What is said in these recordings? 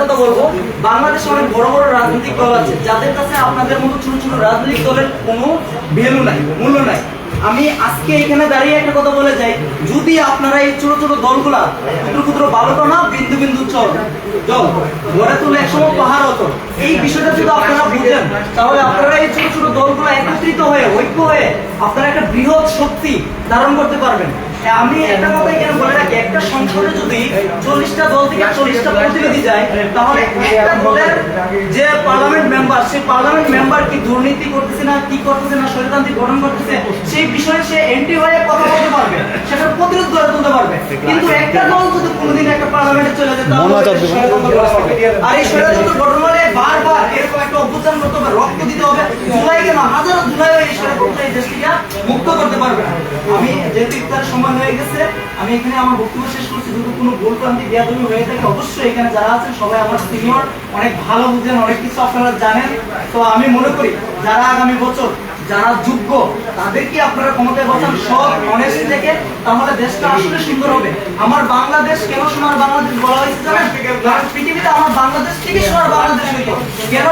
কথা বলব, বাংলাদেশে অনেক বড় বড় রাজনৈতিক দল আছে, যাদের কাছে আপনাদের মতো ছোট ছোট রাজনৈতিক দলের কোনো ভ্যালু নাই, মূল্য নাই। আমি আজকে এখানে দাঁড়িয়ে একটা কথা বলে যাই, যদি আপনারা এই ছোট ছোট দলগুলা ক্ষুদ্র ক্ষুদ্র বালুকা না, বিন্দু বিন্দু চল জল গড়ে তুলে একসময় পাহাড় হতো। এই বিষয়টা যদি আপনারা বুঝেন, তাহলে আপনারা এই ছোট ছোট দলগুলো একত্রিত হয়ে, ঐক্য হয়ে আপনারা একটা বৃহৎ শক্তি ধারণ করতে পারবেন। আমি একটা কথা এখানে বলে রাখি? একটা সংসদে যদি চল্লিশটা দল থেকে চল্লিশটা প্রতিনিধি যায় তাহলে একটা দলের যে পার্লামেন্ট মেম্বার সেই পার্লামেন্ট মেম্বার কি দুর্নীতি করতেছে না কি করতেছে না স্বৈরতান্ত্রিক গঠন করতেছে সেই বিষয়ে সে এন্ট্রি হয়ে কথা বলতে পারবে সেটার প্রতিরোধ গড়ে তুলতে পারবে। কিন্তু একটা দল যদি কোনোদিন একটা পার্লামেন্টে চলে যায় তাহলে। আর এই ষড়যন্ত্র গঠন হলে বারবার রক্ত দিতে হবে। জুলাই কেন? হাজারো জুলাই এই দেশটিকে মুক্ত করতে পারবে আমি যেহেতু সময় হয়ে গেছে, আমি এখানে আমার বক্তব্য শেষ করছি যদি কোনো ভুল ক্রান্তি হয়ে থাকে, অবশ্যই এখানে যারা আছেন, সবাই আমার সিনিয়র অনেক ভালো বুঝেন, অনেক কিছু আপনারা জানেন। তো আমি মনে করি, যারা আগামী বছর, যারা যোগ্য, তাদেরকে আপনারা ক্ষমতায় বসান, সব অনেস্ট থেকে, তাহলে দেশটা আসলে সুন্দর হবে। আমার বাংলাদেশ কেন সোনার বাংলাদেশ বলা হয়েছে জানেন? পৃথিবীতে আমার বাংলাদেশ থেকে সোনার বাংলাদেশ কেন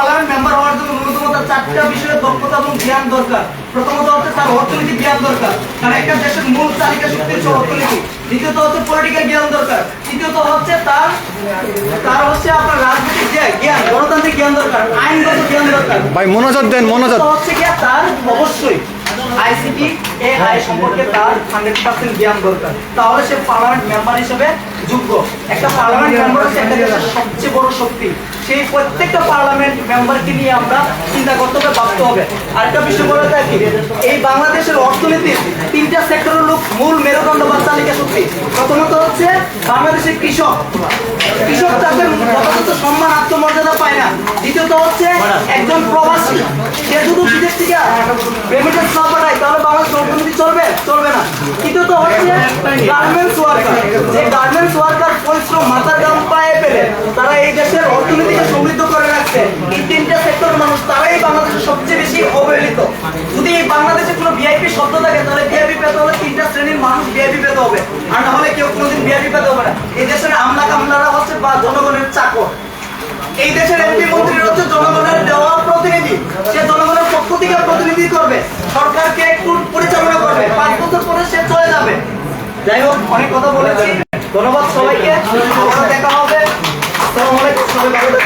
পার্লামেন্ট মেম্বার হওয়ার জন্য ন্যূনতম তার চারটা বিষয়ে দক্ষতা এবং জ্ঞান দরকার। প্রথমত হচ্ছে তার অর্থনৈতিক জ্ঞান দরকার। কারণ একটা দেশের মূল তালিকা শক্তি হচ্ছে অর্থনীতি। দ্বিতীয়ত হচ্ছে পলিটিক্যাল জ্ঞান দরকার। তৃতীয়ত হচ্ছে তার তার হচ্ছে আপনার রাজনৈতিক জ্ঞান গণতান্ত্রিক জ্ঞান দরকার আইনগত জ্ঞান দরকার। ভাই মনোযোগ দেন মনোযোগ। হচ্ছে কি তার অবশ্যই আইসিটি এআই সম্পর্কে তার হান্ড্রেড পার্সেন্ট জ্ঞান দরকার। তাহলে সে পার্লামেন্ট মেম্বার হিসেবে যোগ্য। একটা পার্লামেন্ট মেম্বার হচ্ছে একটা দেশের সবচেয়ে বড় শক্তি। সেই প্রত্যেকটা পার্লামেন্ট মেম্বারকে নিয়ে আমরা চিন্তা করতে হবে, ভাবতে হবে। আরেকটা বিষয় বলে থাকি এই বাংলাদেশের অর্থনীতির তিনটা সেক্টরের লোক মূল মেরুদণ্ড বা তালিকা শক্তি। প্রথমত হচ্ছে বাংলাদেশের কৃষক। কৃষক তাদের যথাযথ সম্মান, আত্মমর্যাদা পায় না। দ্বিতীয়ত হচ্ছে একজন প্রবাসী। সে শুধু বিদেশ থেকে রেমিটেন্স না পাঠায়, তাহলে বাংলাদেশ অর্থনীতি চলবে? চলবে না। তৃতীয়ত হচ্ছে গার্মেন্টস ওয়ার্কার যে গার্মেন্টস ওয়ার্কার পরিশ্রম, মাথার গাম পায়ে পেলে তারা এই দেশের অর্থনীতিকে সমৃদ্ধ করে রাখছে। এই তিনটা সেক্টর মানুষ, তারাই বাংলাদেশের সবচেয়ে বেশি অবহেলিত। যদি এই বাংলাদেশে কোনো ভিআইপি শব্দ থাকে, তাহলে ভিআইপি পেতে হলে তিনটা শ্রেণির মানুষ ভিআইপি পেতে হবে। আর না হলে কেউ কোনোদিন ভিআইপি পেতে হবে না। এই দেশের আমলা কামলারা হচ্ছে বা জনগণের চাকর। এই দেশের এমপি মন্ত্রীর হচ্ছে জনগণের দেওয়া প্রতিনিধি। সে জনগণের পক্ষ থেকে প্রতিনিধি করবে। সরকারকে একটু পরিচালনা করবে। পাঁচ বছর পরে সে চলে যাবে। যাই হোক, অনেক কথা বলেছি। ধন্যবাদ সবাইকে। দেখা হবে। আসসালামু সবাই ভালো